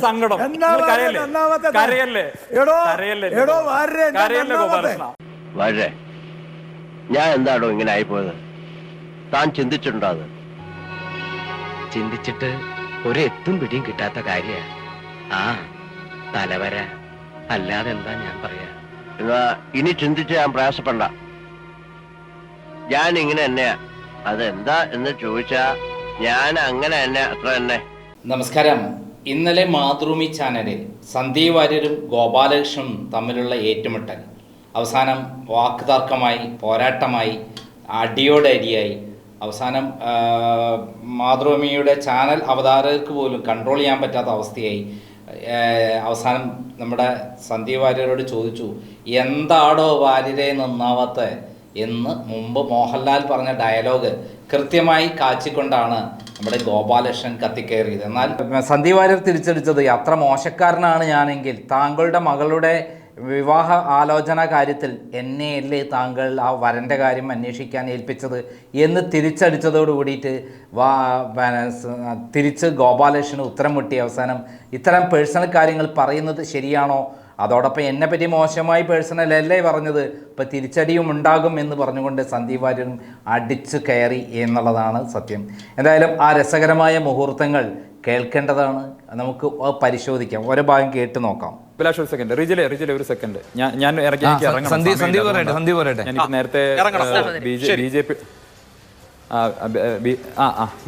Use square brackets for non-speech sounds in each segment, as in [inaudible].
സങ്കടം. കരയല്ലേ? വളരെ ഞാൻ എന്താണോ ഇങ്ങനെ ആയിപ്പോയത്? താൻ ചിന്തിച്ചിട്ടുണ്ടോ അത്? ചിന്തിച്ചിട്ട് ഒരു എത്തും പിടിയും കിട്ടാത്ത കാര്യ. ആ തലവര. അല്ലാതെ എന്താ ഞാൻ പറയാ? എന്നാ ഇനി ചിന്തിച്ച് ഞാൻ പ്രയാസപ്പെടണ്ട. ഞാൻ ഇങ്ങനെ തന്നെയാ. അതെന്താ എന്ന് ചോദിച്ചാ ഞാൻ അങ്ങനെ തന്നെ അത്ര തന്നെ നമസ്കാരം. ഇന്നലെ മാതൃഭൂമി ചാനലിൽ സന്ദീപ് വാര്യരും ഗോപാലകൃഷ്ണനും തമ്മിലുള്ള ഏറ്റുമുട്ടൽ. അവസാനം വാക്കുതർക്കമായി പോരാട്ടമായി അടിയോടെ അരിയായി. അവസാനം മാതൃഭൂമിയുടെ ചാനൽ അവതാരകർക്ക് പോലും കൺട്രോൾ ചെയ്യാൻ പറ്റാത്ത അവസ്ഥയായി. അവസാനം നമ്മുടെ സന്ദീപ് വാര്യരോട് ചോദിച്ചു എന്താടോ വാര്യരെ നന്നാവാത്ത? എന്ന് മുമ്പ് മോഹൻലാൽ പറഞ്ഞ ഡയലോഗ് കൃത്യമായി കാച്ചിക്കൊണ്ടാണ് നമ്മുടെ ഗോപാലകൃഷ്ണൻ കത്തിക്കയറിയത് എന്നാൽ സന്ദീപ് വാര്യർ തിരിച്ചടിച്ചത് അത്ര മോശക്കാരനാണ് ഞാനെങ്കിൽ താങ്കളുടെ മകളുടെ വിവാഹ ആലോചന കാര്യത്തിൽ എന്നെയല്ലേ താങ്കൾ ആ വരന്റെ കാര്യം അന്വേഷിക്കാൻ ഏൽപ്പിച്ചത് എന്ന് തിരിച്ചടിച്ചതോട് കൂടിയിട്ട് വാ തിരിച്ച് ഗോപാലകൃഷ്ണന് ഉത്തരം മുട്ടി അവസാനം. ഇത്തരം പേഴ്സണൽ കാര്യങ്ങൾ പറയുന്നത് ശരിയാണോ? അതോടൊപ്പം എന്നെ പറ്റി മോശമായി പേഴ്സണൽ അല്ലേ പറഞ്ഞത്? ഇപ്പം തിരിച്ചടിയും ഉണ്ടാകും എന്ന് പറഞ്ഞുകൊണ്ട് സന്ദീപ് വാര്യരും അടിച്ചു കയറി എന്നുള്ളതാണ് സത്യം. എന്തായാലും ആ രസകരമായ മുഹൂർത്തങ്ങൾ കേൾക്കേണ്ടതാണ്. നമുക്ക് പരിശോധിക്കാം. ഓരോ ഭാഗം കേട്ട് നോക്കാം. അഭിലാഷ് ഒരു സെക്കൻഡ് റിജിലെ റിജിലെ ഒരു സെക്കൻഡ് ഞാൻ ഞാൻ ഇറങ്ങി എനിക്ക് ആ, ഇറങ്ങണം. സന്ദീപ്- സമയമില്ല. സന്ദീപ് പറയട്ടെ, സന്ദീപ് പറയട്ടെ. എനിക്ക് നേരത്തെ ബി ജെ പി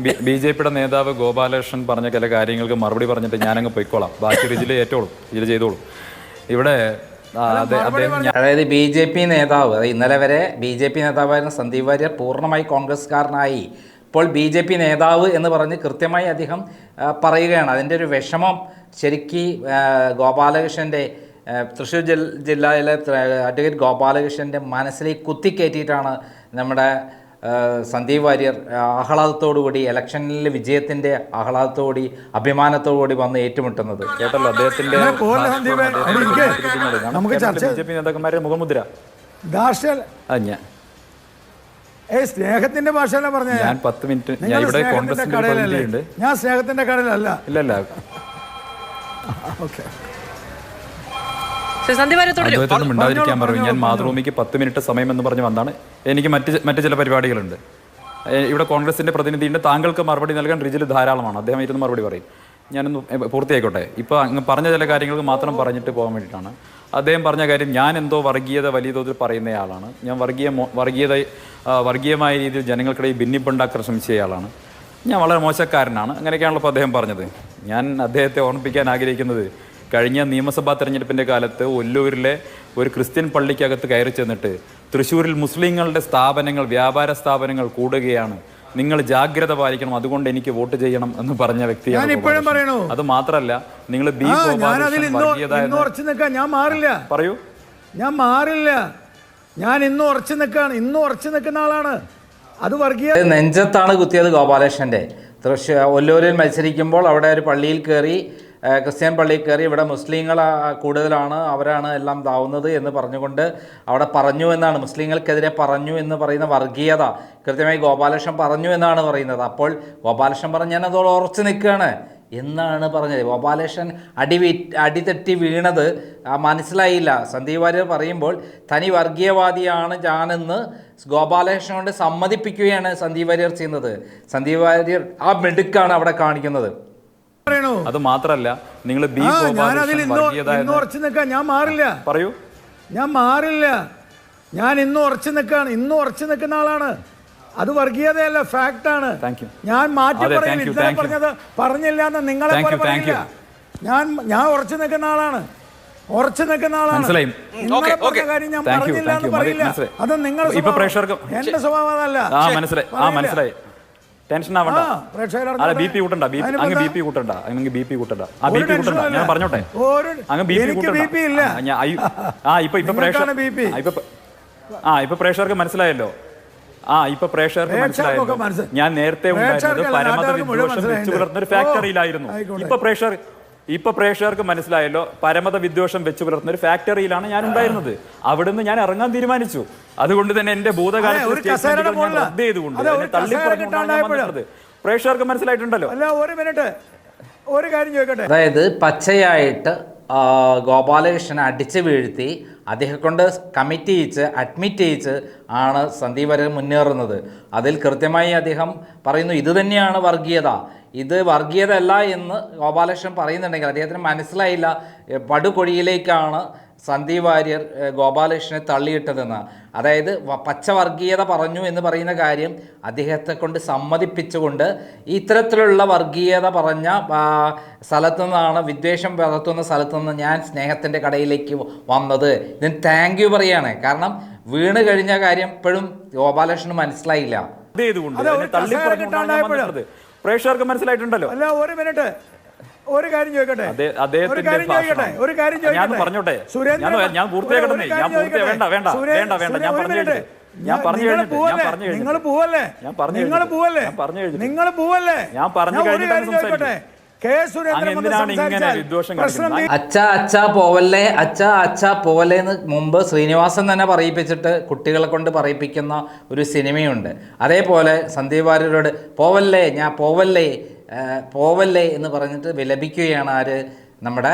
ബി- പിയുടെ നേതാവ് ഗോപാലകൃഷ്ണൻ പറഞ്ഞ ചില കാര്യങ്ങൾക്ക് മറുപടി പറഞ്ഞിട്ട് ഞാനങ്ങ് പൊയ്ക്കോളാം. ബാക്കി റിജിലെ ഏറ്റോളും. റിജിൽ ചെയ്തോളും. ഇവിടെ അതായത് ബി ജെ പി നേതാവ് അതായത് ഇന്നലെ വരെ ബി ജെ പി നേതാവായിരുന്ന സന്ദീപ് വാര്യർ പൂർണമായി കോൺഗ്രസ്സുകാരനായി. ഇപ്പോൾ ബി ജെ പി നേതാവ് എന്ന് പറഞ്ഞ് കൃത്യമായി അദ്ദേഹം പറയുകയാണ്. അതിന്റെ ഒരു വിഷമം ശരിക്ക് ഗോപാലകൃഷ്ണന്റെ തൃശ്ശൂർ ജില്ലയിലെ അഡ്വക്കേറ്റ് ഗോപാലകൃഷ്ണന്റെ മനസ്സിലേക്ക് കുത്തിക്കയറ്റിയിട്ടാണ് നമ്മുടെ സന്ദീപ് വാര്യർ ആഹ്ലാദത്തോടുകൂടി ഇലക്ഷനിലെ വിജയത്തിന്റെ ആഹ്ലാദത്തോടുകൂടി അഭിമാനത്തോടുകൂടി വന്ന് ഏറ്റുമുട്ടുന്നത്. കേട്ടല്ലോ അദ്ദേഹത്തിന്റെ ബി ജെ പി നേതാക്കന്മാരുടെ മുഖമുദ്ര. സ്നേഹത്തിന്റെ ഭാഷയല്ല പറഞ്ഞ. ഞാൻ പത്ത് മിനിറ്റ് ഞാൻ ഇവിടെ കോൺഗ്രസിന്റെ കടയിലല്ലേ? ഞാൻ സ്നേഹത്തിന്റെ കടയിലല്ല. ഇല്ലല്ല. ഓക്കെ. അദ്ദേഹത്തോട് ഉണ്ടാതിരിക്കാൻ പറയും. ഞാൻ. മാതൃഭൂമിക്ക് പത്ത് മിനിറ്റ് സമയം എന്ന് പറഞ്ഞ് വന്നാണ്. എനിക്ക് മറ്റ് മറ്റ് ചില പരിപാടികളുണ്ട്. ഇവിടെ കോൺഗ്രസിന്റെ പ്രതിനിധിയുണ്ട്. താങ്കൾക്ക് മറുപടി നൽകാൻ റിജിൽ ധാരാളമാണ്. അദ്ദേഹം ഇരുന്ന് മറുപടി പറയും. ഞാനൊന്ന് പൂർത്തിയായിക്കോട്ടെ. ഇപ്പോൾ അങ്ങ് പറഞ്ഞ ചില കാര്യങ്ങൾക്ക് മാത്രം പറഞ്ഞിട്ട് പോകാൻ വേണ്ടിയിട്ടാണ്. അദ്ദേഹം പറഞ്ഞ കാര്യം ഞാൻ എന്തോ വർഗീയത വലിയ തോതിൽ പറയുന്നയാളാണ് ഞാൻ വർഗീയ വർഗീയത വർഗീയമായ രീതിയിൽ ജനങ്ങൾക്കിടയിൽ ഭിന്നിപ്പുണ്ടാക്കാൻ ശ്രമിച്ചയാളാണ് ഞാൻ വളരെ മോശക്കാരനാണ്. അങ്ങനെയൊക്കെയാണല്ലോ ഇപ്പോൾ അദ്ദേഹം പറഞ്ഞത്. ഞാൻ അദ്ദേഹത്തെ ഓർമ്മിപ്പിക്കാൻ ആഗ്രഹിക്കുന്നത്. കഴിഞ്ഞ നിയമസഭാ തെരഞ്ഞെടുപ്പിന്റെ കാലത്ത് ഒല്ലൂരിലെ ഒരു ക്രിസ്ത്യൻ പള്ളിക്കകത്ത് കയറി ചെന്നിട്ട് തൃശ്ശൂരിൽ മുസ്ലിങ്ങളുടെ സ്ഥാപനങ്ങൾ വ്യാപാര സ്ഥാപനങ്ങൾ കൂടുകയാണ്. നിങ്ങൾ ജാഗ്രത പാലിക്കണം. അതുകൊണ്ട് എനിക്ക് വോട്ട് ചെയ്യണം എന്ന് പറഞ്ഞ വ്യക്തിയാണ് ഞാൻ ഇപ്പോഴും ഗോപാലകൃഷ്ണൻ. അത് മാത്രല്ല നിങ്ങൾ ബി ഞാൻ മാറില്ല. പറയൂ. ഞാൻ മാറില്ല. ഞാൻ ഇന്ന് ഉറച്ചു നിൽക്കാണ്. ഇന്ന് ഉറച്ചു നിൽക്കുന്ന ആളാണ്. അത് വർഗീയ നെഞ്ചത്താണ് കുത്തിയത് ഗോപാലകൃഷ്ണന്റെ. തൃശ്ശൂർ ഒല്ലൂരിൽ മത്സരിക്കുമ്പോൾ അവിടെ ഒരു പള്ളിയിൽ കയറി ക്രിസ്ത്യൻ പള്ളിയിൽ കയറി ഇവിടെ മുസ്ലിങ്ങൾ കൂടുതലാണ് അവരാണ് എല്ലാം താവുന്നത് എന്ന് പറഞ്ഞുകൊണ്ട് അവിടെ പറഞ്ഞു എന്നാണ്. മുസ്ലിങ്ങൾക്കെതിരെ പറഞ്ഞു എന്ന് പറയുന്ന വർഗീയത. കൃത്യമായി ഗോപാലകൃഷ്ണൻ പറഞ്ഞു എന്നാണ് പറയുന്നത്. അപ്പോൾ ഗോപാലകൃഷ്ണൻ പറഞ്ഞു ഞാൻ അതോട് ഉറച്ചു നിൽക്കുകയാണ്. എന്നാണ് പറഞ്ഞത്. ഗോപാലകൃഷ്ണൻ അടി അടിതെറ്റി വീണത് മനസ്സിലായില്ല. സന്ദീപ് വാര്യർ പറയുമ്പോൾ തനി വർഗീയവാദിയാണ് ഞാനെന്ന് ഗോപാലകൃഷ്ണനോട് സമ്മതിപ്പിക്കുകയാണ് സന്ദീപ് വാര്യർ ചെയ്യുന്നത്. സന്ദീപ് വാര്യർ ആ മെടുക്കാണ് അവിടെ കാണിക്കുന്നത്. അത് മാത്രല്ല നിങ്ങൾ ബി ഞാൻ മാറില്ല. പറയൂ. ഞാൻ മാറില്ല. ഞാൻ ഇന്ന് ഉറച്ചു നിൽക്കാണ് ഇന്ന് ഉറച്ചു നിൽക്കുന്ന ആളാണ്. അത് വർഗീയതയല്ല ഫാക്ട് ആണ്. Thank ഞാൻ മാറ്റി ഇന്നലെ പറഞ്ഞത് പറഞ്ഞില്ല എന്ന് നിങ്ങളെ പോലെ പറയില്ല. ഞാൻ ഞാൻ ഉറച്ചു നിൽക്കുന്ന ആളാണ്. ഉറച്ചു നിൽക്കുന്ന ആളാണ്. കാര്യം ഞാൻ പറഞ്ഞില്ല എന്ന്. പറയില്ല. അത് നിങ്ങൾ ഇപ്പൊ പ്രേക്ഷകർക്ക് എന്റെ സ്വഭാവം അതല്ല. ആ മനസ്സിലായി. ആ മനസ്സിലായി. ടെൻഷൻ ആവണ്ട. അല്ല. ബി പി കൂട്ടണ്ട. ബി അതിനിപ്പോ അങ്ങ് ബി പി കൂട്ടണ്ട. അങ്ങ് ബി പി കൂട്ടണ്ട. ആ ബി പി കൂട്ടണ്ട. ഞാൻ പറഞ്ഞോട്ടെ? അങ്ങ് ബി പി കൂട്ടണ്ട. ആ, ഇപ്പൊ ഇപ്പൊ പ്രേക്ഷകർ ആ, ഇപ്പൊ ആ ഇപ്പൊ പ്രേക്ഷകർക്ക് മനസ്സിലായല്ലോ. ആ ഇപ്പൊ പ്രേക്ഷകർക്ക് മനസ്സിലായല്ലോ. ഞാൻ നേരത്തെ ഉണ്ടായിരുന്നത് പരമത വിദ്വേഷം വെച്ച് പുലർത്തുന്ന ഒരു ഫാക്ടറിയിലായിരുന്നു. ഇപ്പൊ പ്രേക്ഷകർ ഇപ്പൊ പ്രേക്ഷകർക്ക് മനസ്സിലായല്ലോ പരമത വിദ്വേഷം വെച്ച് പുലർത്തുന്ന ഒരു ഫാക്ടറിയിലാണ് ഞാൻ ഉണ്ടായിരുന്നത്. അവിടുന്ന് ഞാൻ ഇറങ്ങാൻ തീരുമാനിച്ചു. അതുകൊണ്ട് തന്നെ എന്റെ ഭൂതകാലത്തെ പ്രേക്ഷകർക്ക് മനസ്സിലായിട്ടുണ്ടല്ലോ. അല്ല ഒരു മിനിറ്റ്. ഒരു കാര്യം ചോദിക്കട്ടെ? അതായത് പച്ചയായിട്ട് ഗോപാലകൃഷ്ണൻ ഗോപാലകൃഷ്ണനെ അടിച്ച് വീഴ്ത്തി അദ്ദേഹം കൊണ്ട് കമ്മിറ്റ് ചെയ്യിച്ച് അഡ്മിറ്റ് ചെയ്യിച്ച് ആണ് സന്ദീപ് വരെ മുന്നേറുന്നത്. അതിൽ കൃത്യമായി അദ്ദേഹം പറയുന്നു ഇത് തന്നെയാണ് വർഗീയത. ഇത് വർഗീയത അല്ല എന്ന് ഗോപാലകൃഷ്ണൻ പറയുന്നുണ്ടെങ്കിൽ അദ്ദേഹത്തിന് മനസ്സിലായില്ല. പടുകൊഴിയിലേക്കാണ് സന്ദീപ് വാര്യർ ഗോപാലകൃഷ്ണനെ തള്ളിയിട്ടതെന്ന്. അതായത് പച്ചവർഗീയത പച്ച വർഗീയത പറഞ്ഞു എന്ന് പറയുന്ന കാര്യം അദ്ദേഹത്തെ കൊണ്ട് സമ്മതിപ്പിച്ചുകൊണ്ട് ഇത്തരത്തിലുള്ള വർഗീയത പറഞ്ഞ സ്ഥലത്തു നിന്നാണ് വിദ്വേഷം പകർത്തുന്ന സ്ഥലത്തു നിന്ന് ഞാൻ സ്നേഹത്തിന്റെ കടയിലേക്ക് വന്നത്. ഇതിന് താങ്ക് യു പറയാണ്. കാരണം വീണ് കഴിഞ്ഞ കാര്യം ഇപ്പോഴും ഗോപാലകൃഷ്ണന് മനസ്സിലായില്ല. പ്രേക്ഷകർക്ക് മനസ്സിലായിട്ടുണ്ടല്ലോ അല്ല ഒരു മിനിറ്റ് ഒരു കാര്യം ചോദിക്കട്ടെ ഒരു കാര്യം. ചോദിക്കട്ടെ ഒരു കാര്യം ഞാൻ ചോദിക്കട്ടെ പറഞ്ഞോട്ടെ. സുരേന്ദ്രൻ ഞാൻ- പൂർത്തിയാക്കട്ടെ. ഞാൻ വേണ്ട, വേണ്ട. വേണ്ട, വേണ്ട. ഞാൻ പറഞ്ഞു ഞാൻ പറഞ്ഞു നിങ്ങൾ കഴിഞ്ഞിട്ട്. പോവല്ലേ? ഞാൻ പറഞ്ഞു നിങ്ങൾ പോവല്ലേ ഞാൻ പറഞ്ഞു നിങ്ങൾ പോവല്ലേ ഞാൻ പറഞ്ഞു കഴിഞ്ഞിട്ട്. നിങ്ങൾ പോവല്ലേ ഞാൻ പറഞ്ഞു ഒരു കഴിഞ്ഞിട്ടാണ് അച്ഛ അച്ഛ പോവല്ലേ അച്ഛാ അച്ഛാ പോവല്ലേ എന്ന് മുമ്പ് ശ്രീനിവാസൻ തന്നെ പറയിപ്പിച്ചിട്ട് കുട്ടികളെ കൊണ്ട് പറയിപ്പിക്കുന്ന ഒരു സിനിമയുണ്ട്. അതേപോലെ സന്ദീപ് വാര്യരോട് പോവല്ലേ ഞാൻ പോവല്ലേ പോവല്ലേ എന്ന് പറഞ്ഞിട്ട് വിലപിക്കുകയാണ് ആര്? നമ്മുടെ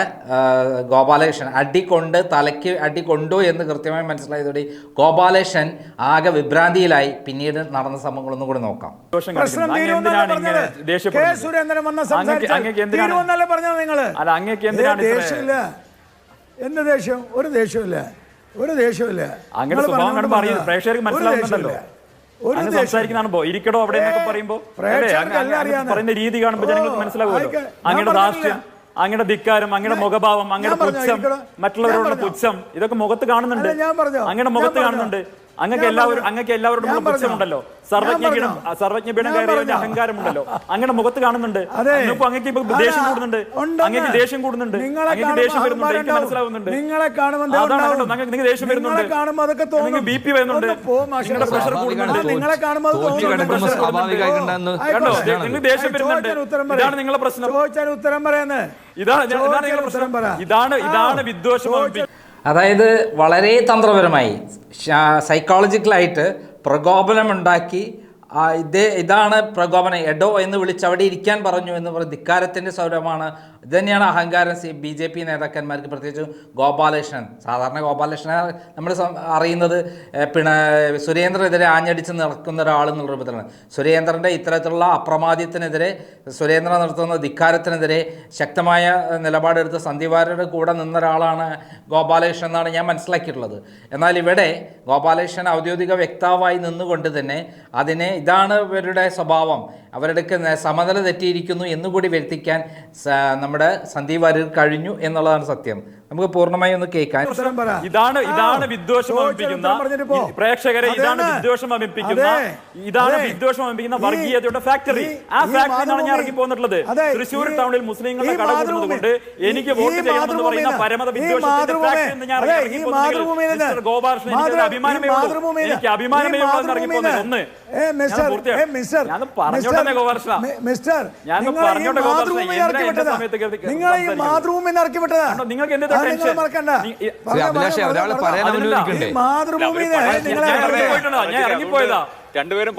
ഗോപാലകൃഷ്ണൻ അടി കൊണ്ട് തലയ്ക്ക് അടി കൊണ്ടു എന്ന് കൃത്യമായി മനസ്സിലായതോടെ ഗോപാലകൃഷ്ണൻ ആകെ വിഭ്രാന്തിയിലായി. പിന്നീട് നടന്ന സംഭവങ്ങളൊന്നും കൂടി നോക്കാം. അല്ല, അങ്ങേക്ക് എന്തിനാണ് എന്ത് ദേഷ്യം? ഒരു ദേഷ്യമില്ല. ഒരു ദേഷ്യമില്ല. പ്രേക്ഷകർക്ക് മനസ്സിലാവുന്നുണ്ടല്ലോ. ഒരു. ഇരിക്കടോ അവിടെ പറയുമ്പോ? പ്രേക്ഷകർ എല്ലാം അങ്ങ് പറയുന്ന രീതി കാണുമ്പോൾ ജനങ്ങൾക്ക് മനസ്സിലാവുമല്ലോ. അങ്ങനെ ഞാൻ അങ്ങയുടെ ധിക്കാരം അങ്ങയുടെ മുഖഭാവം അങ്ങയുടെ പുച്ഛം. മറ്റുള്ളവരോടുള്ള പുച്ഛം ഇതൊക്കെ മുഖത്ത് കാണുന്നുണ്ട്. അങ്ങയുടെ മുഖത്ത് കാണുന്നുണ്ട് അങ്ങക്ക് എല്ലാവരും അങ്ങക്ക് എല്ലാവരോടും. പുച്ഛമുണ്ടല്ലോ സർവജ്ഞപീഠം സർവജ്ഞപീഠം ഞാൻ അഹങ്കാരമുണ്ടല്ലോ അങ്ങനെ മുഖത്ത് കാണുന്നുണ്ട്. അതെ. അങ്ങക്ക് അങ്ങക്ക് ഇപ്പൊ ദേഷ്യം കൂടുന്നുണ്ട്. അങ്ങക്ക് ദേഷ്യം കൂടുന്നുണ്ട്. നിങ്ങളെ അങ്ങക്ക് ദേഷ്യം വരുന്നുണ്ട്. എനിക്ക് മനസ്സിലാവുന്നുണ്ട്. നിങ്ങളെ കാണുമ്പോൾ. നിങ്ങൾക്ക് ദേഷ്യം വരുന്നുണ്ട്. നിങ്ങൾക്ക് ബി പി വരുന്നുണ്ട്. നിങ്ങളുടെ പ്രഷർ. കൂടുന്നുണ്ട്. നിങ്ങളെ കാണുമ്പോൾ കണ്ടോ നിങ്ങൾക്ക് ദേഷ്യം വരുന്നുണ്ട്. ഇതാണ് നിങ്ങളുടെ പ്രശ്നം. ഉത്തരം പറയുന്നത് ഇതാണ് ഇതാണ് നിങ്ങളുടെ പ്രശ്നം. ഇതാണ് വിദ്വേഷം അതായത് വളരെ തന്ത്രപരമായി സൈക്കോളജിക്കലായിട്ട് പ്രകോപനമുണ്ടാക്കി ഇതേ ഇതാണ് പ്രകോപനം. എഡോ എന്ന് വിളിച്ച് അവിടെ ഇരിക്കാൻ പറഞ്ഞു എന്ന് പറഞ്ഞ ധിക്കാരത്തിന്റെ സ്വരമാണ് ഇത് തന്നെയാണ് അഹങ്കാരം സി ബി ജെ പി നേതാക്കന്മാർക്ക് പ്രത്യേകിച്ച് ഗോപാലകൃഷ്ണൻ. സാധാരണ ഗോപാലകൃഷ്ണനെ നമ്മൾ അറിയുന്നത് പിണ സുരേന്ദ്രനെതിരെ ആഞ്ഞടിച്ച് നടക്കുന്ന ഒരാൾ എന്നുള്ള രൂപത്തിലാണ്. സുരേന്ദ്രന്റെ ഇത്തരത്തിലുള്ള അപ്രമാദ്യത്തിനെതിരെ സുരേന്ദ്രൻ നടത്തുന്ന ധിക്കാരത്തിനെതിരെ ശക്തമായ നിലപാടെടുത്ത് സന്ധിവാരുടെ കൂടെ നിന്ന ഒരാളാണ് ഗോപാലകൃഷ്ണൻ എന്നാണ് ഞാൻ മനസ്സിലാക്കിയിട്ടുള്ളത്. എന്നാൽ ഇവിടെ ഗോപാലകൃഷ്ണൻ ഔദ്യോഗിക വ്യക്താവായി നിന്നുകൊണ്ട് തന്നെ അതിനെ ഇതാണ് ഇവരുടെ സ്വഭാവം. അവരുടെ സമനില തെറ്റിയിരിക്കുന്നു എന്നുകൂടി വരുത്തിക്കാൻ നമ്മുടെ സന്ദീപ് വാര്യർ കഴിഞ്ഞു എന്നുള്ളതാണ് സത്യം. നമുക്ക് പൂർണമായി ഒന്ന് കേൾക്കാൻ ഇതാണ് ഇതാണ് വിദ്വേഷം അമിപ്പിക്കുന്ന പ്രേക്ഷകരെ ഇതാണ് വിദ്വേഷം അമിപ്പിക്കുന്ന ഇതാണ് വിദ്വേഷം അമിപ്പിക്കുന്ന വർഗീയതയുടെ ഫാക്ടറി ആ ഫാക്ടറിയാണ് ഞാൻ ഇറങ്ങി പോന്നിട്ടുള്ളത് തൃശ്ശൂർ ടൗണിൽ മുസ്ലിങ്ങളുടെ കട കൂടുന്നത് കൊണ്ട് എനിക്ക് വോട്ട് ചെയ്യണമെന്ന് പറയുന്ന പരമത വിദ്വേഷത്തിന്റെ ഗോപാലകൃഷ്ണൻ അഭിമാനമേ എനിക്ക് അഭിമാനമേ ഉള്ളൂ ഇറങ്ങി പോകുന്നത് ഒന്ന്. മിസ്റ്റർ, ഞാൻ മിസ്റ്റർ, ഞാൻ പറഞ്ഞോട്ടെ ഗോപാലകൃഷ്ണ. മിസ്റ്റർ, ഞാൻ നിങ്ങൾ പറഞ്ഞോട്ടെ ഗോപാലകൃഷ്ണ. നിങ്ങൾക്ക് എന്ത്? മറക്കണ്ട. രണ്ടുപേരും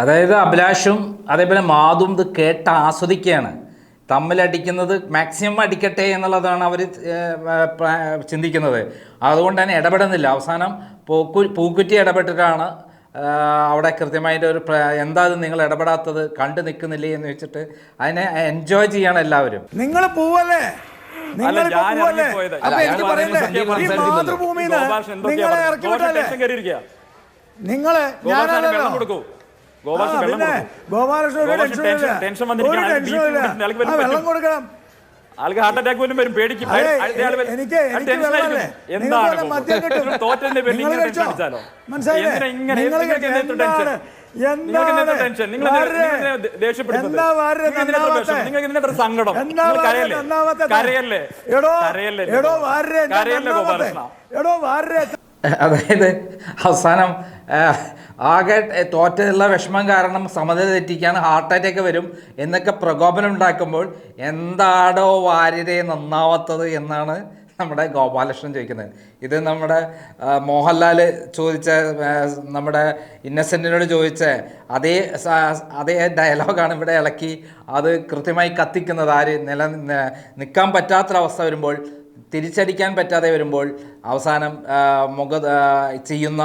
അതായത് അഭിലാഷും അതേപോലെ മാതും ഇത് കേട്ട് ആസ്വദിക്കുകയാണ്. തമ്മിലടിക്കുന്നത് മാക്സിമം അടിക്കട്ടെ എന്നുള്ളതാണ് അവർ ചിന്തിക്കുന്നത്. അതുകൊണ്ട് തന്നെ ഇടപെടുന്നില്ല. അവസാനം പൂക്കു പൂക്കുറ്റി ഇടപെട്ടിട്ടാണ് അവിടെ കൃത്യമായിട്ട് ഒരു എന്താ നിങ്ങൾ ഇടപെടാത്തത്? കണ്ടു നിൽക്കുന്നില്ലേ എന്ന് വെച്ചിട്ട് അതിനെ എൻജോയ് ചെയ്യാണ് എല്ലാവരും. നിങ്ങൾ പോവല്ലേ? പോവല്ലേ. അപ്പൊ എനിക്ക് പറയണ്ടേ ഈ മാതൃഭൂമിയിൽ നിങ്ങളെ? ഇറക്കി ഗോപാലകൃഷ്ണൻ വിട്ടല്ലേ. നിങ്ങളെ ആ, പിന്നെ ഒരു ടെൻഷനും ഇല്ല. ഒരു ടെൻഷനും ഇല്ല. ആ, വെള്ളം കൊടുക്കണം ആൾക്ക് ഹാർട്ട് അറ്റാക്ക് പോലും വരും. പേടിക്കും. എന്താണ് പേരിൽ ടെൻഷൻ അടിച്ചാലോ? ഇങ്ങനെ? നിങ്ങൾക്ക് സങ്കടം? കരയല്ലേ? കരയല്ലേ? എടോ കരയല്ലേ? ഗോപാലകൃഷ്ണ? അതായത് അവസാനം ആകെ തോറ്റുള്ള വിഷമം കാരണം സമനില തെറ്റിക്കാൻ ഹാർട്ട് അറ്റാക്ക് വരും എന്നൊക്കെ പ്രകോപനം ഉണ്ടാക്കുമ്പോൾ എന്താടോ വാര്യരെ നന്നാവാത്തത് എന്നാണ് നമ്മുടെ ഗോപാലകൃഷ്ണൻ ചോദിക്കുന്നത്. ഇത് നമ്മുടെ മോഹൻലാൽ ചോദിച്ച നമ്മുടെ ഇന്നസെന്റിനോട് ചോദിച്ച അതേ അതേ ഡയലോഗാണ് ഇവിടെ ഇളക്കി അത് കൃത്യമായി കത്തിക്കുന്നത്. ആര് നില നിൽക്കാൻ പറ്റാത്തൊരവസ്ഥ വരുമ്പോൾ തിരിച്ചടിക്കാൻ പറ്റാതെ വരുമ്പോൾ അവസാനം മുഖ ചെയ്യുന്ന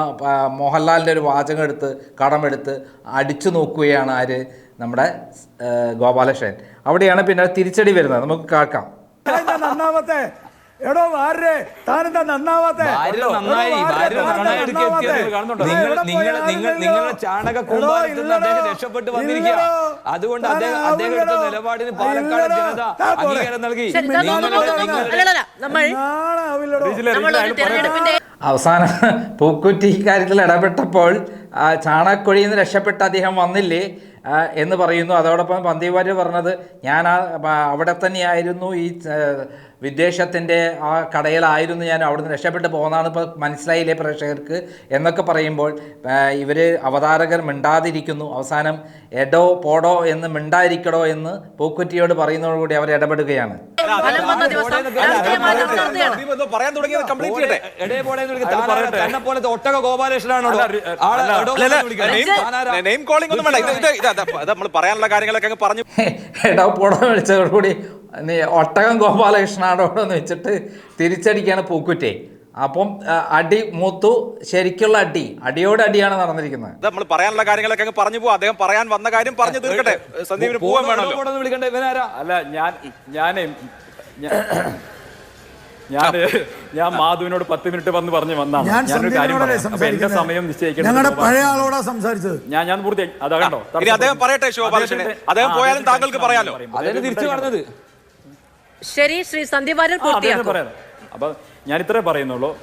മോഹൻലാലിന്റെ ഒരു വാചകം എടുത്ത് കടമെടുത്ത് അടിച്ചു നോക്കുകയാണ് ആര്? നമ്മുടെ ഗോപാലകൃഷ്ണൻ. അവിടെയാണ് പിന്നെ തിരിച്ചടി വരുന്നത്. നമുക്ക് കേൾക്കാം. എടോ വാരേ താനെന്താ നന്നാവാത്തെ? നിങ്ങളുടെ ചാണക രക്ഷപ്പെട്ട് വന്നിരിക്കുക. അതുകൊണ്ട് അദ്ദേഹം അദ്ദേഹം എടുത്ത. നിലപാടിന് പാലക്കാട് ജനത അംഗീകാരം നൽകി. അവസാനം [laughs] പൂക്കുറ്റി കാര്യത്തിൽ ഇടപെട്ടപ്പോൾ ആ, ചാണകക്കുഴിയിൽ നിന്ന് രക്ഷപ്പെട്ട് അദ്ദേഹം വന്നില്ലേ? എന്ന് പറയുന്നു. അതോടൊപ്പം പന്തീവാര്യ പറഞ്ഞത് ഞാൻ ആ അവിടെ തന്നെയായിരുന്നു. ഈ ആ, വിദ്വേഷത്തിന്റെ ആ കടയിലായിരുന്നു ഞാൻ അവിടുന്ന് രക്ഷപ്പെട്ട് പോകുന്നതാണ് ഇപ്പോൾ മനസ്സിലായില്ലേ പ്രേക്ഷകർക്ക്? എന്നൊക്കെ പറയുമ്പോൾ ഇവർ അവതാരകർ മിണ്ടാതിരിക്കുന്നു. അവസാനം എടോ പോടോ എന്ന് മിണ്ടാതിരിക്കടോ എന്ന് പൂക്കുറ്റിയോട് പറയുന്നതോടുകൂടി അവർ ഇടപെടുകയാണ്. ഒട്ടക ഗോപാലകൃഷ്ണനാണോ നമ്മൾ പറയാനുള്ള കാര്യങ്ങളൊക്കെ അങ്ങ് പറഞ്ഞു. എടാ വിളിച്ചതോടു കൂടി. നീ ഒട്ടകം ഗോപാലകൃഷ്ണനോടോ എന്ന് വെച്ചിട്ട് തിരിച്ചടിക്കാണ് പൂക്കുറ്റേ. അപ്പം അടി മൂത്തു ശരിക്കുള്ള അടി അടിയോട് അടിയാണ് നടന്നിരിക്കുന്നത്. ഇത് നമ്മൾ പറയാനുള്ള കാര്യങ്ങളൊക്കെ അങ്ങ് പറഞ്ഞു പോകും അദ്ദേഹം പറയാൻ വന്ന കാര്യം പറഞ്ഞു തീർക്കട്ടെ. സന്ദീപിന് പോകാൻ വേണമല്ലോ. പോടെ എന്ന് വിളിക്കണ്ട? ഇവനാരാ? അല്ല ഞാൻ ഞാൻ ഞാൻ ഞാൻ മാധുവിനോട് പത്ത് മിനിറ്റ് വന്ന് പറഞ്ഞു വന്നാണ്. ഞാൻ ഞാനൊരു കാര്യം പറയാം. എന്റെ സമയം സംസാരിക്കുന്നത് ഞങ്ങളുടെ പഴയ ആളോടാ സംസാരിച്ചത്. ഞാൻ ഞാൻ പൂർത്തി അതാ കണ്ടോ? ഇനി അദ്ദേഹം പറയട്ടെ. അദ്ദേഹത്തിന്റെ- അദ്ദേഹം പോയാലും താങ്കൾക്ക് പറയാലോ. പറയുമ്പോൾ. തിരിച്ചു പറഞ്ഞത്. ശരി ശ്രീ ആ, പറയാം. അപ്പൊ ഞാൻ ഇത്രേ പറയുന്നുള്ളൂ.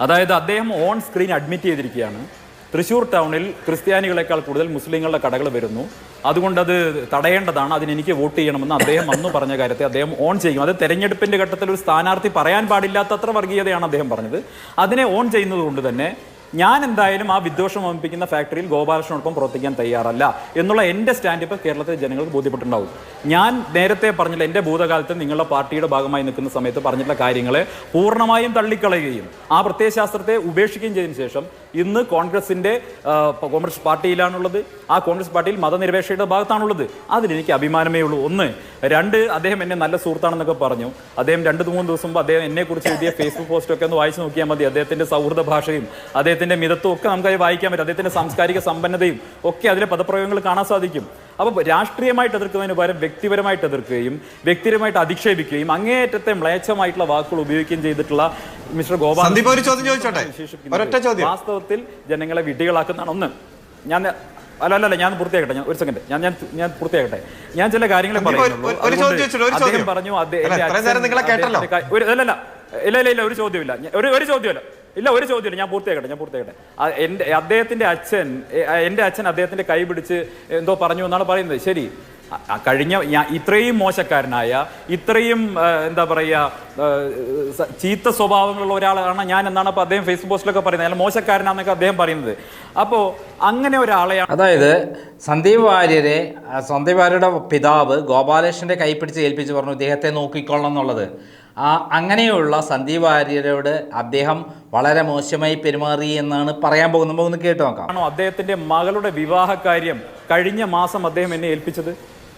അതായത് അദ്ദേഹം ഓൺ സ്ക്രീൻ അഡ്മിറ്റ് ചെയ്തിരിക്കുകയാണ്. തൃശ്ശൂർ ടൗണിൽ ക്രിസ്ത്യാനികളെക്കാൾ കൂടുതൽ മുസ്ലിങ്ങളുടെ കടകൾ വരുന്നു. അതുകൊണ്ട് അത് തടയേണ്ടതാണ്. അതിന് എനിക്ക് വോട്ട് ചെയ്യണമെന്ന് അദ്ദേഹം അന്ന് പറഞ്ഞ കാര്യത്തെ അദ്ദേഹം ഓൺ ചെയ്യും. അത് തെരഞ്ഞെടുപ്പിന്റെ ഘട്ടത്തിൽ ഒരു സ്ഥാനാർത്ഥി പറയാൻ പാടില്ലാത്തത്ര വർഗീയതയാണ് അദ്ദേഹം പറഞ്ഞത്. അതിനെ ഓൺ ചെയ്യുന്നത് കൊണ്ട് തന്നെ ഞാൻ എന്തായാലും ആ വിദ്വേഷം വമിപ്പിക്കുന്ന ഫാക്ടറിയിൽ ഗോപാലകൃഷ്ണനോടൊപ്പം പ്രവർത്തിക്കാൻ തയ്യാറല്ല എന്നുള്ള എന്റെ സ്റ്റാൻഡ് ഇപ്പോൾ കേരളത്തിലെ ജനങ്ങൾക്ക് ബോധ്യപ്പെട്ടിട്ടുണ്ടാവും. ഞാൻ നേരത്തെ പറഞ്ഞില്ല എന്റെ ഭൂതകാലത്ത് നിങ്ങളുടെ പാർട്ടിയുടെ ഭാഗമായി നിൽക്കുന്ന സമയത്ത് പറഞ്ഞിട്ടുള്ള കാര്യങ്ങളെ പൂർണമായും തള്ളിക്കളയുകയും ആ പ്രത്യയശാസ്ത്രത്തെ ഉപേക്ഷിക്കുകയും ചെയ്തതിനു ശേഷം ഇന്ന് കോൺഗ്രസിന്റെ കോൺഗ്രസ് പാർട്ടിയിലാണുള്ളത്. ആ കോൺഗ്രസ് പാർട്ടിയിൽ മതനിരപേക്ഷയുടെ ഭാഗത്താണുള്ളത്. അതിലെനിക്ക് അഭിമാനമേ ഉള്ളൂ. ഒന്ന് രണ്ട് അദ്ദേഹം എന്നെ നല്ല സുഹൃത്താണെന്നൊക്കെ പറഞ്ഞു. അദ്ദേഹം രണ്ട് മൂന്ന് ദിവസം മുമ്പ് അദ്ദേഹം എന്നെക്കുറിച്ച് എഴുതിയ ഫേസ്ബുക്ക് പോസ്റ്റൊക്കെ ഒന്ന് വായിച്ചു നോക്കിയാൽ മതി. അദ്ദേഹത്തിന്റെ സൗഹൃദ ഭാഷയും അദ്ദേഹത്തിന്റെ മിതത്വം ഒക്കെ നമുക്കത് വായിക്കാൻ പറ്റും. അദ്ദേഹത്തിന്റെ സാംസ്കാരിക സമ്പന്നതയും ഒക്കെ അതിലെ പദപ്രയോഗങ്ങൾ കാണാൻ സാധിക്കും. അപ്പോൾ രാഷ്ട്രീയമായിട്ട് എതിർക്കുന്നതിന് പകരം വ്യക്തിപരമായിട്ട് എതിർക്കുകയും വ്യക്തിപരമായിട്ട് അധിക്ഷേപിക്കുകയും അങ്ങേയറ്റത്തെ മ്ലേച്ഛമായിട്ടുള്ള വാക്കുകൾ ഉപയോഗിക്കുകയും ചെയ്തിട്ടുള്ള മിസ്റ്റർ ഗോപാൽ. വാസ്തവത്തിൽ ജനങ്ങളെ വിഡ്ഢികളാക്കുന്നതാണ് ഒന്ന്. ഞാൻ അല്ല അല്ല അല്ല ഞാൻ പൂർത്തിയാക്കട്ടെ. ഞാൻ ഒരു സെക്കൻഡ് ഞാൻ ഞാൻ ഞാൻ പൂർത്തിയാക്കട്ടെ. ഞാൻ ചില പറയുന്നുള്ളൂ. ചോദ്യം. പറഞ്ഞു അല്ല, ഇല്ല ഇല്ല ഇല്ല ഒരു ചോദ്യമില്ല. ഒരു ഒരു ചോദ്യമില്ല. ഇല്ല ഒരു ചോദ്യമില്ല. ഞാൻ പൂർത്തിയാക്കട്ടെ ഞാൻ പൂർത്തിയാക്കട്ടെ. എന്റെ എന്റെ അദ്ദേഹത്തിന്റെ അച്ഛൻ എന്റെ എന്റെ അച്ഛൻ അദ്ദേഹത്തിന്റെ കൈ പിടിച്ച് എന്തോ പറഞ്ഞു എന്നാണ് പറയുന്നത്. ശരി. കഴിഞ്ഞ ഞാൻ ഇത്രയും മോശക്കാരനായ ഇത്രയും എന്താ പറയുക ചീത്ത സ്വഭാവങ്ങളുള്ള ഒരാളാണ് ഞാൻ എന്നാണ് അപ്പോൾ അദ്ദേഹം ഫേസ്ബുക്ക് പോസ്റ്റിലൊക്കെ പറയുന്നത്. അല്ല മോശക്കാരനാന്നൊക്കെ അദ്ദേഹം പറയുന്നത്. അപ്പോൾ അങ്ങനെ ഒരാളെയാണ് അതായത് സന്ദീപ് വാര്യരെ സന്ദീപ് വാര്യരുടെ പിതാവ് ഗോപാലകൃഷ്ണന്റെ കൈപ്പിടിച്ച് ഏൽപ്പിച്ച് പറഞ്ഞു ഇദ്ദേഹത്തെ നോക്കിക്കൊള്ളണം എന്നുള്ളത്. ആ അങ്ങനെയുള്ള സന്ദീപ് വാര്യരോട് അദ്ദേഹം വളരെ മോശമായി പെരുമാറി എന്നാണ് പറയാൻ പോകുന്നത്. നമുക്ക് ഒന്ന് കേട്ട് നോക്കാം. ആണോ അദ്ദേഹത്തിന്റെ മകളുടെ വിവാഹ കാര്യം കഴിഞ്ഞ മാസം അദ്ദേഹം എന്നെ ഏൽപ്പിച്ചത്?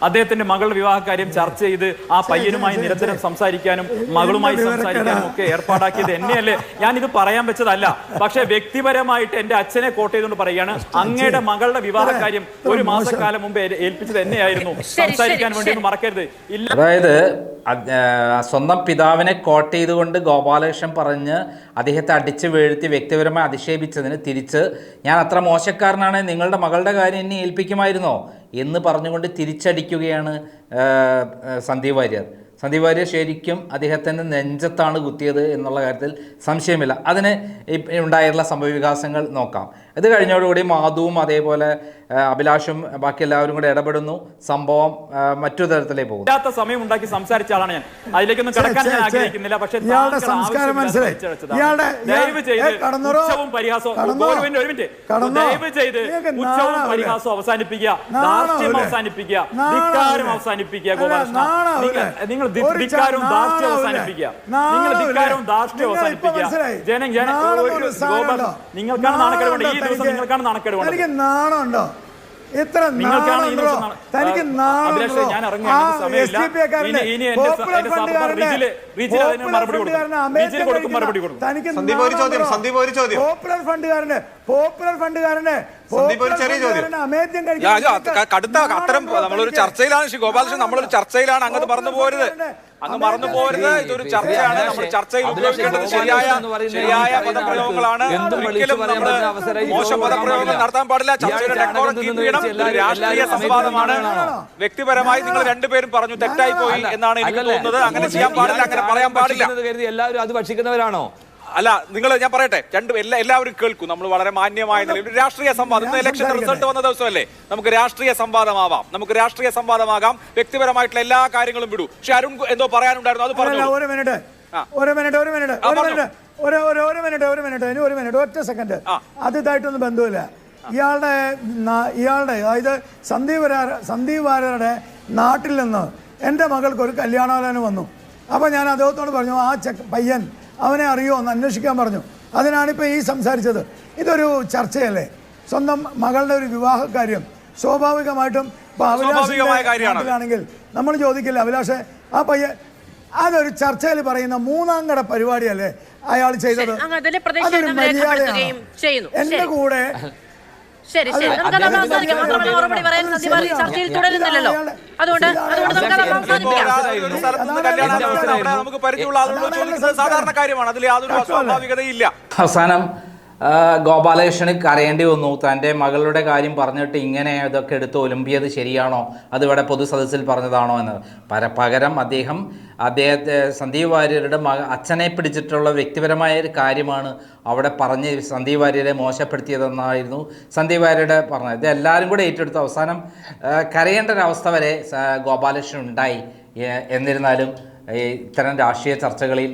അദ്ദേഹത്തിന്റെ മകളുടെ വിവാഹ കാര്യം ചർച്ച ചെയ്ത് ആ പയ്യനുമായി നിരന്തരം സംസാരിക്കാനും മകളുമായി സംസാരിക്കാനും ഒക്കെ ഏർപ്പാടാക്കിയത് എന്നെയല്ലേ? ഞാൻ ഇത് പറയാൻ വെച്ചതല്ല. പക്ഷെ വ്യക്തിപരമായിട്ട് എന്റെ അച്ഛനെ കോട്ട് ചെയ്തുകൊണ്ട് പറയുകയാണ്. അങ്ങയുടെ മകളുടെ വിവാഹ കാര്യം ഒരു മാസക്കാലം മുമ്പ് ഏൽപ്പിച്ചത് എന്നെയായിരുന്നു. സംസാരിക്കാൻ വേണ്ടി ഒന്നും മറക്കരുത്. ഇല്ല. അതായത് ആ, സ്വന്തം പിതാവിനെ കോട്ട് ചെയ്തുകൊണ്ട് ഗോപാലകൃഷ്ണൻ പറഞ്ഞ് അദ്ദേഹത്തെ അടിച്ചു വീഴ്ത്തി വ്യക്തിപരമായി അധിക്ഷേപിച്ചതിന് തിരിച്ച് ഞാൻ അത്ര മോശക്കാരനാണ് നിങ്ങളുടെ മകളുടെ കാര്യം എന്നെ ഏൽപ്പിക്കുമായിരുന്നോ? എന്ന് പറഞ്ഞുകൊണ്ട് തിരിച്ചടിക്കുകയാണ് സന്ദീപ് വാര്യർ. സന്ദീപ് വാര്യർ ശരിക്കും അദ്ദേഹത്തിന്റെ നെഞ്ചത്താണ് കുത്തിയത് എന്നുള്ള കാര്യത്തിൽ സംശയമില്ല. അതിന് ഉണ്ടായിട്ടുള്ള സംഭവവികാസങ്ങൾ നോക്കാം. ഇത് കഴിഞ്ഞോടുകൂടി മാധുവും അതേപോലെ അഭിലാഷും ബാക്കി എല്ലാവരും കൂടെ ഇടപെടുന്നു. സംഭവം മറ്റു തരത്തിലേ പോകും ഇല്ലാത്ത സമയം ഉണ്ടാക്കി സംസാരിച്ച ആളാണ് ഞാൻ. അതിലേക്കൊന്നും കിടക്കാൻ ഞാൻ ആഗ്രഹിക്കുന്നില്ല. പക്ഷേ ഇയാളുടെ സംസ്കാരം മനസ്സിലായി. ഇയാളുടെ- ദയവ് ചെയ്ത് ഉച്ചവും പരിഹാസവും? ഒരു മിനിറ്റ് ദയവ് ചെയ്ത് ഉച്ചവും? പരിഹാസവും അവസാനിപ്പിക്കുക. അവസാനിപ്പിക്കുക? ധിക്കാരം അവസാനിപ്പിക്കുക ഗോപാലകൃഷ്ണ. നിങ്ങൾ- ധിക്കാരവും അവസാനിപ്പിക്കുക. നിങ്ങൾ ധിക്കാരവും അവസാനിപ്പിക്കുക? ജനം ജന? നിങ്ങൾക്കാണ് നാണക്കേട് വേണ്ടത് ഈ ദിവസം നിങ്ങൾക്കാണ് നാണക്കേട് വേണ്ടത് നാണമുണ്ടോ? ഇത്ര തനിക്ക്. പോപ്പുലർ ഫണ്ടുകാരന് പോപ്പുലർ ഫണ്ടുകാരന് കടുത്ത അത്തരം നമ്മളൊരു ചർച്ചയിലാണ് ശ്രീ ഗോപാലകൃഷ്ണൻ നമ്മളൊരു ചർച്ചയിലാണ് അങ്ങോട്ട് പറഞ്ഞു പോരുത് അങ്ങ് മറന്നു പോരുത് ഇതൊരു ചർച്ചയാണ് നമ്മൾ ചർച്ചയിൽ ഉപയോഗിക്കേണ്ടത് ശരിയായ ശരിയായ പദപ്രയോഗങ്ങളാണ് ഒരിക്കലും നമ്മൾ മോശം പദപ്രയോഗങ്ങൾ നടത്താൻ പാടില്ല ചർച്ചയുടെ ഇയാൾ ഡെക്കോറം കീപ്പ് ചെയ്യണം രാഷ്ട്രീയ സംവാദമാണ് വ്യക്തിപരമായി നിങ്ങൾ രണ്ടുപേരും പറഞ്ഞു തെറ്റായി പോയി എന്നാണ് എനിക്ക് തോന്നുന്നത് അങ്ങനെ ചെയ്യാൻ പാടില്ല അങ്ങനെ പറയാൻ പാടില്ല എല്ലാവരും അത് ഭക്ഷിക്കുന്നവരാണോ അല്ല നിങ്ങൾ ഞാൻ പറയട്ടെ രണ്ട് എല്ലാ എല്ലാവരും കേൾക്കും. നമ്മൾ വളരെ മാന്യമായ നിലയിൽ ഒരു രാഷ്ട്രീയ സംവാദം. ഇലക്ഷൻ റിസൾട്ട് വന്ന ദിവസമല്ലേ? നമുക്ക് രാഷ്ട്രീയ സംവാദമാവാം. നമുക്ക് രാഷ്ട്രീയ സംവാദമാകാം. വ്യക്തിപരമായിട്ടുള്ള എല്ലാ കാര്യങ്ങളും വിടൂ. പക്ഷെ അരുൺ എന്തോ പറയാനുണ്ടായിരുന്നു അത് പറഞ്ഞു ഒരു മിനിറ്റ്. ഒരു മിനിറ്റ് ഒരു മിനിറ്റ് ഒരു മിനിറ്റ്. ഒരു ഒരു ഒരു മിനിറ്റ് ഒരു മിനിറ്റ് ഇനി ഒരു മിനിറ്റ് ഒറ്റ സെക്കൻഡ്. അത് ഇതായിട്ടൊന്നും ബന്ധമില്ല ഇയാളുടെ ഇയാളുടെ അതായത് സന്ദീപ് സന്ദീപ് വാര്യരുടെ നാട്ടിൽ നിന്ന് എന്റെ മകൾക്ക് ഒരു കല്യാണാലോചന വന്നു. അപ്പോൾ ഞാൻ അദ്ദേഹത്തോട് പറഞ്ഞു ആ ചെക്ക് പയ്യൻ അവനെ അറിയോ എന്ന് അന്വേഷിക്കാൻ പറഞ്ഞു. അതിനാണിപ്പോൾ ഈ സംസാരിച്ചത്. ഇതൊരു ചർച്ചയല്ലേ? സ്വന്തം മകളുടെ ഒരു വിവാഹ കാര്യം സ്വാഭാവികമായിട്ടും ഇപ്പോൾ സ്വാഭാവികമായ അഭിലാഷിന്റെ നമ്മൾ ചോദിക്കില്ല അഭിലാഷെ ആ പയ്യ അതൊരു ചർച്ചയിൽ പറയുന്ന മൂന്നാം കട പരിപാടിയല്ലേ അയാൾ ചെയ്തത്? അതൊരു മര്യാദയാണ്. ചെയ്യുന്നു. എന്റെ ശരി. ശരി. നമുക്ക് അത് അവസാനിക്കാം മാത്രമല്ല മറുപടി പറയാൻ ചർച്ചയിൽ തുടരുന്നില്ലല്ലോ. അതുകൊണ്ട് അതുകൊണ്ട് അവസാനിപ്പിക്കാം നമുക്ക് പരിചയമുള്ള ആളുകളോട് ചോദിക്കുന്നത് സാധാരണ കാര്യമാണ് അതിൽ യാതൊരു അസ്വാഭാവികതയില്ല അവസാനം ആ, ഗോപാലകൃഷ്ണന് കരയേണ്ടി വന്നു. തന്റെ മകളുടെ കാര്യം പറഞ്ഞിട്ട് ഇങ്ങനെ ഇതൊക്കെ എടുത്ത് ഒലുമ്പിയത് ശരിയാണോ? അതിവിടെ പൊതുസദസ്സിൽ പറഞ്ഞതാണോ എന്നത് പര പകരം അദ്ദേഹം അദ്ദേഹത്തെ സന്ദീപ് വാര്യരുടെ മക അച്ഛനെ പിടിച്ചിട്ടുള്ള വ്യക്തിപരമായ ഒരു കാര്യമാണ് അവിടെ പറഞ്ഞ് സന്ദീപ് വാര്യരെ മോശപ്പെടുത്തിയതെന്നായിരുന്നു സന്ദീപ് വാര്യരുടെ പറഞ്ഞത്. ഇത് എല്ലാവരും കൂടെ ഏറ്റെടുത്ത്. അവസാനം കരയേണ്ട ഒരവസ്ഥ വരെ ഗോപാലകൃഷ്ണൻ ഉണ്ടായി. എന്നിരുന്നാലും ഇത്തരം രാഷ്ട്രീയ ചർച്ചകളിൽ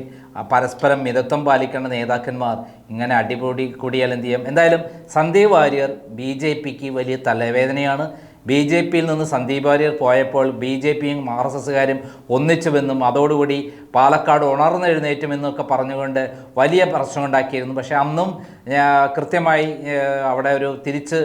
പരസ്പരം മിതത്വം പാലിക്കേണ്ട നേതാക്കന്മാർ ഇങ്ങനെ അടിപൊളി കൂടിയാൽ എന്ത് ചെയ്യാം? എന്തായാലും സന്ദീപ് വാര്യർ ബി ജെ പിക്ക് വലിയ തലവേദനയാണ്. ബി ജെ പിയിൽ നിന്ന് സന്ദീപ് വാര്യർ പോയപ്പോൾ ബി ജെ പിയും ആർ എസ് എസ്സുകാരും ഒന്നിച്ചുവെന്നും അതോടുകൂടി പാലക്കാട് ഉണർന്നെഴുന്നേറ്റുമെന്നൊക്കെ പറഞ്ഞുകൊണ്ട് വലിയ പ്രശ്നമുണ്ടാക്കിയിരുന്നു. പക്ഷേ അന്നും കൃത്യമായി അവിടെ ഒരു തിരിച്ച്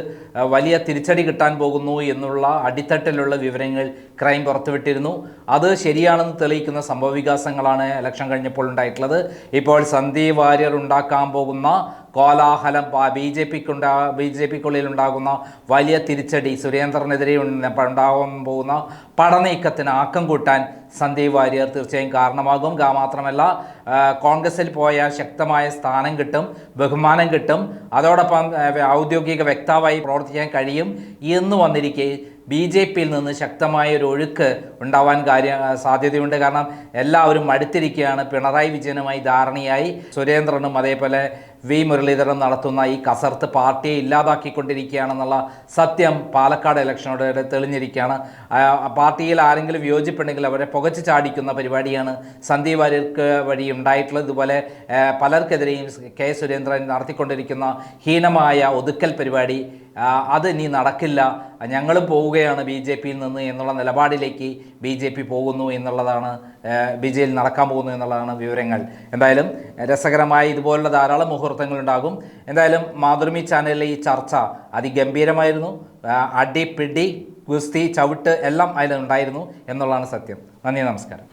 വലിയ തിരിച്ചടി കിട്ടാൻ പോകുന്നു എന്നുള്ള അടിത്തട്ടിലുള്ള വിവരങ്ങൾ ക്രൈം പുറത്തുവിട്ടിരുന്നു. അത് ശരിയാണെന്ന് തെളിയിക്കുന്ന സംഭവ വികാസങ്ങളാണ് ഇലക്ഷൻ കഴിഞ്ഞപ്പോൾ ഉണ്ടായിട്ടുള്ളത്. ഇപ്പോൾ സന്ദീപ് വാര്യർ ഉണ്ടാക്കാൻ പോകുന്ന കോലാഹലം ബി ജെ പിക്കുണ്ടാ ബി ജെ പിക്കുള്ളിൽ ഉണ്ടാകുന്ന വലിയ തിരിച്ചടി സുരേന്ദ്രനെതിരെ ഉണ്ട- ഉണ്ടാകാൻ പോകുന്ന പടനീക്കത്തിന് ആക്കം കൂട്ടാൻ സന്ദീപ് വാര്യർ തീർച്ചയായും കാരണമാകും. മാത്രമല്ല കോൺഗ്രസിൽ പോയാൽ ശക്തമായ സ്ഥാനം കിട്ടും ബഹുമാനം കിട്ടും. അതോടൊപ്പം ഔദ്യോഗിക വ്യക്താവായി പ്രവർത്തിക്കാൻ കഴിയും എന്ന് വന്നിരിക്കെ ബി ജെ പിയിൽ നിന്ന് ശക്തമായ ഒരു ഒഴുക്ക് ഉണ്ടാവാൻ കാര്യ സാധ്യതയുണ്ട്. കാരണം എല്ലാവരും മടുത്തിരിക്കുകയാണ് പിണറായി വിജയനുമായി ധാരണയായി. സുരേന്ദ്രനും അതേപോലെ വി. മുരളീധരൻ നടത്തുന്ന ഈ കസർത്ത് പാർട്ടിയെ ഇല്ലാതാക്കിക്കൊണ്ടിരിക്കുകയാണെന്നുള്ള സത്യം പാലക്കാട് ഇലക്ഷനോടെ തെളിഞ്ഞിരിക്കുകയാണ്. പാർട്ടിയിൽ ആരെങ്കിലും വിയോജിപ്പുണ്ടെങ്കിൽ അവരെ പുകച്ചു ചാടിക്കുന്ന പരിപാടിയാണ് സന്ദീപ് വാര്യർക്ക് വഴി ഉണ്ടായിട്ടുള്ളത് ഇതുപോലെ പലർക്കെതിരെയും കെ. സുരേന്ദ്രൻ നടത്തിക്കൊണ്ടിരിക്കുന്ന ഹീനമായ ഒതുക്കൽ പരിപാടി അത് ഇനി നടക്കില്ല. ഞങ്ങളും പോവുകയാണ് ബി ജെ പിയിൽ നിന്ന് എന്നുള്ള നിലപാടിലേക്ക് ബി ജെ പി പോകുന്നു എന്നുള്ളതാണ് ബി ജെയിൽ നടക്കാൻ പോകുന്നു എന്നുള്ളതാണ് വിവരങ്ങൾ. എന്തായാലും രസകരമായ ഇതുപോലുള്ള ധാരാളം മുഹൂർത്തങ്ങളുണ്ടാകും. എന്തായാലും മാതൃമി ചാനലിലെ ഈ ചർച്ച അതിഗംഭീരമായിരുന്നു. അടി പിടി ഗുസ്തി ചവിട്ട് എല്ലാം അതിലുണ്ടായിരുന്നു എന്നുള്ളതാണ് സത്യം. നന്ദി നമസ്കാരം.